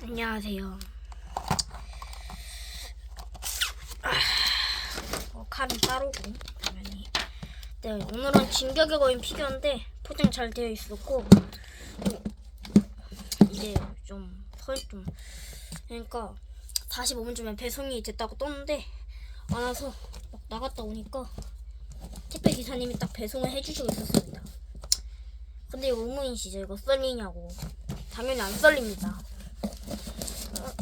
안녕하세요. 아, 어, 칼은 따로고 당연히. 네 오늘은 진격의 거인 피규어인데 포장 잘 되어 있었고 또 이게 좀 서울 좀 그러니까 45분쯤에 배송이 됐다고 떴는데 안 와서 막 나갔다 오니까 택배 기사님이 딱 배송을 해주시고 있었습니다. 근데 의문이시죠? 이거 썰리냐고. 당연히 안 썰립니다.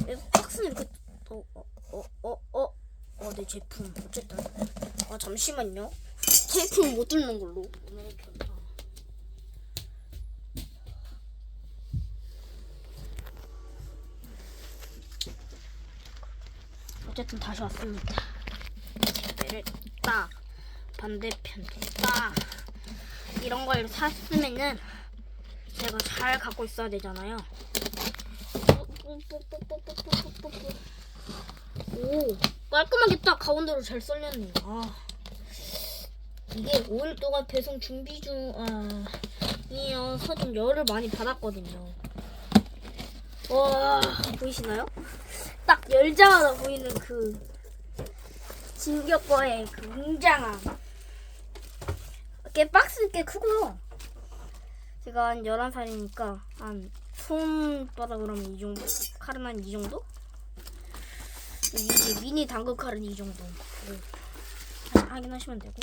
어, 왜 박스는 이렇게 어, 어 어 어어어 어, 내 제품. 어쨌든. 아 잠시만요. 제품 못 뚫는 걸로. 오늘 이렇게 아. 어쨌든 다시 왔습니다. 택배를 딱 반대편도 딱 이런 걸 샀으면은 제가 잘 갖고 있어야 되잖아요 오 깔끔하게 딱 가운데로 잘 썰렸네. 아 이게 5일 동안 배송 준비 중 아, 이어서 좀 열을 많이 받았거든요. 와 보이시나요? 딱 열자마자 보이는 그 진격거의 그 웅장함. 꽤 박스 꽤 크고요. 제가 한 11살이니까 한 손바닥으로 하면 이 정도? 칼은 한 이 정도? 이게 미니 당근 칼은 이 정도 네. 하- 확인하시면 되고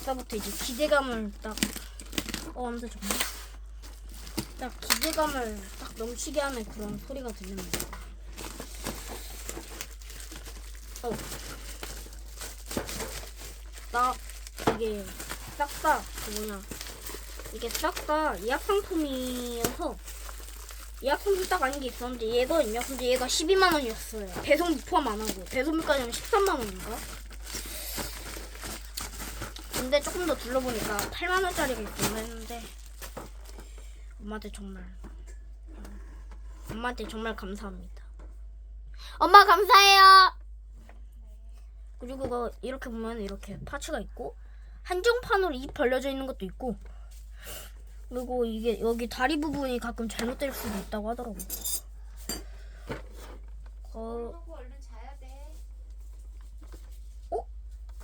그다부터 이제 기대감을 딱 어, 하면서 정말 딱 기대감을 딱 넘치게 하는 그런 소리가 들립니다. 어. 나 이게 싹다 그 뭐냐 이게 싹다 예약 상품이어서 예약 상품 딱 아닌 게 있었는데 얘거든요. 근데 얘가 12만 원이었어요. 배송비 포함 안 하고 배송비까지 하면 13만 원인가? 근데 조금 더 둘러보니까 8만 원짜리가 있구나 했는데 엄마한테 정말 엄마한테 정말 감사합니다. 엄마 감사해요. 그리고 이렇게 보면 이렇게 파츠가 있고 한정판으로 입 벌려져 있는 것도 있고 그리고 이게 여기 다리 부분이 가끔 잘못될 수도 있다고 하더라고. 어, 돼.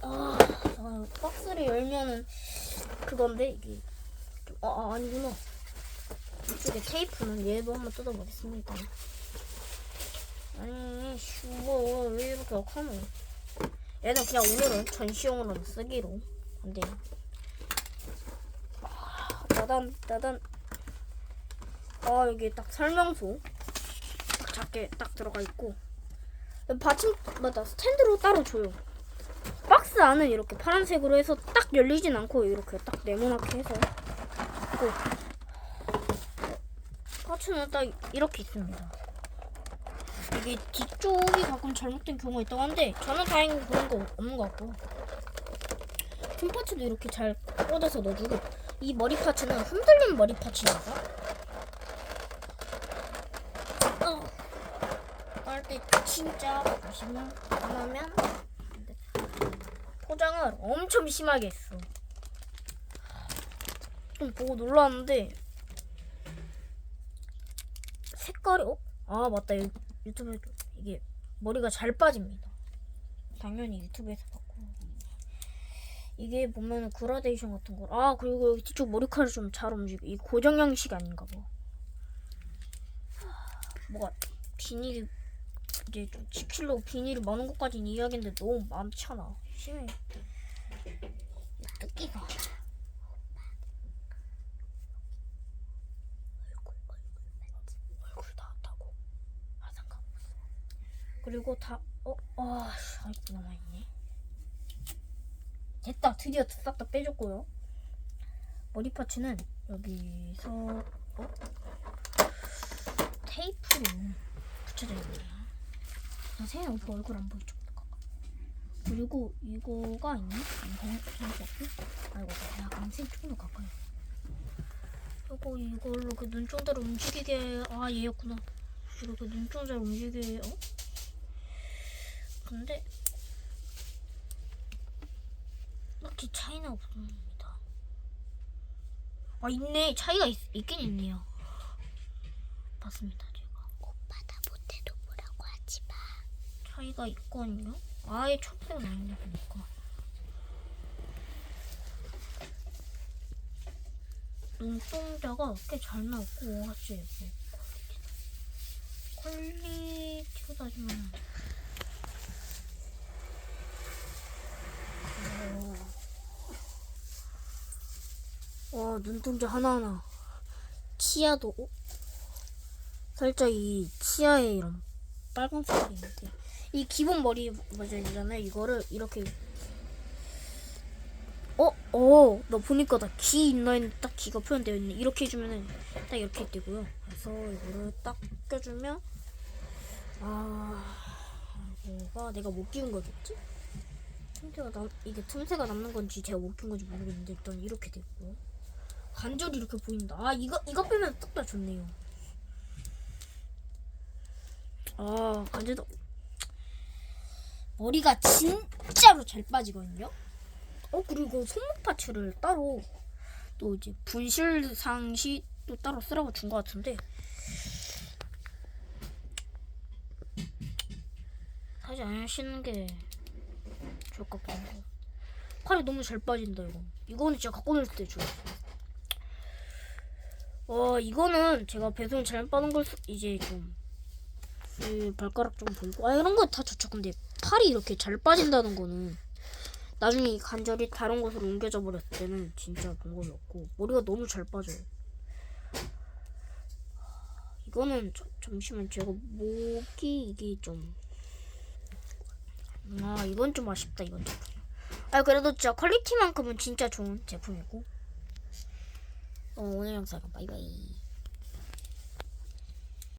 아, 아, 박스를 열면은 그건데 이게 좀- 아, 아 아니구나. 이쪽에 테이프는 얘도 한번 뜯어보겠습니다. 아니, 슈거 왜 이렇게 약하노? 얘는 그냥 오늘은 전시용으로 쓰기로. 아, 따단 따단. 아 여기 딱 설명서. 딱 작게 딱 들어가 있고. 받침 맞다. 스탠드로 따로 줘요. 박스 안은 이렇게 파란색으로 해서 딱 열리진 않고 이렇게 딱 네모나게 해서. 있고 파츠는 딱 이렇게 있습니다. 이게 뒤쪽이 가끔 잘못된 경우가 있다고 하는데 저는 다행히 그런 거 없는 것 같고. 큰 파츠도 이렇게 잘 꽂아서 넣어주고 이 머리 파츠는 흔들리는 머리 파츠입니다. 어. 할때 진짜 보시면 안 하면 안 돼. 포장을 엄청 심하게 했어. 좀 보고 놀랐는데 색깔이 어? 아 맞다 유, 유튜브에 이게 머리가 잘 빠집니다. 당연히 유튜브에서 봤고 이게 보면 그라데이션 같은 거. 아 그리고 여기 뒤쪽 머리카락이 좀잘 움직여. 이 고정 형식 아닌가 봐. 뭐가 비닐이 이제 좀 지킬로 비닐이 많은 것까지는 이야기인데 너무 많잖아. 심해. 뜯기가. 아. 그리고 다 어, 아, 씨, 아직도 남아있네. 됐다. 드디어 싹 다 빼줬고요. 머리 파츠는 여기서 어? 테이프로 붙여져 있네요. 자세히 오빠 얼굴 안 보이죠? 그리고 이거가? 이거 없고? 아이고 야 강생 좀더 가까이 이거 이걸로 그 눈동자를 움직이게 아 얘였구나 이렇게 눈동자를 움직이게 어? 근데 딱히 차이는 없습니다. 아 있네. 차이가 있, 있긴 있네요. 않았습니다 제가. 오빠 나 못해도 뭐라고 하지 마. 차이가 있거든요? 아예 초록색은 아닌데 보니까. 눈동자가 꽤 잘 나왔고 사실 뭐 퀄리티로 따지면 와 눈동자 하나하나 치아도 어? 살짝 이 치아에 이런 빨간색이 있는데 이 기본 머리 버전이잖아요 이거를 이렇게 어? 어, 나 보니까 나귀 인라인 딱 귀가 표현되어 있네. 이렇게 해주면은 딱 이렇게 되고요. 그래서 이거를 딱 껴주면 아 뭐가 내가 못 끼운 거겠지? 틈새가 남 이게 틈새가 남는 건지 제가 못 끼운 건지 모르겠는데 일단 이렇게 됐고 관절이 이렇게 보인다. 아 이거 이거 빼면 딱딱 좋네요. 아 관절도 머리가 진짜로 잘 빠지거든요. 어 그리고 손목 파츠를 따로 또 이제 분실 상시 또 따로 쓰라고 준 것 같은데 사실 안 쓰는 게 좋을 것 해. 팔이 너무 잘 빠진다 이거. 이거는 진짜 갖고 놀 때 좋아. 와 이거는 제가 배송 잘못 받은 걸 수, 이제 좀. 이 발가락 좀 보이고 아 이런 거 다 좋죠 근데 팔이 이렇게 잘 빠진다는 거는 나중에 이 관절이 다른 곳으로 옮겨져 버렸을 때는 진짜 방법이 없고 머리가 너무 잘 빠져요. 이거는 저- 잠시만 제가 목이 이게 좀 아 이건 좀 아쉽다 이건 제품. 아 그래도 진짜 퀄리티만큼은 진짜 좋은 제품이고. 어, 오늘 영상은 바이바이.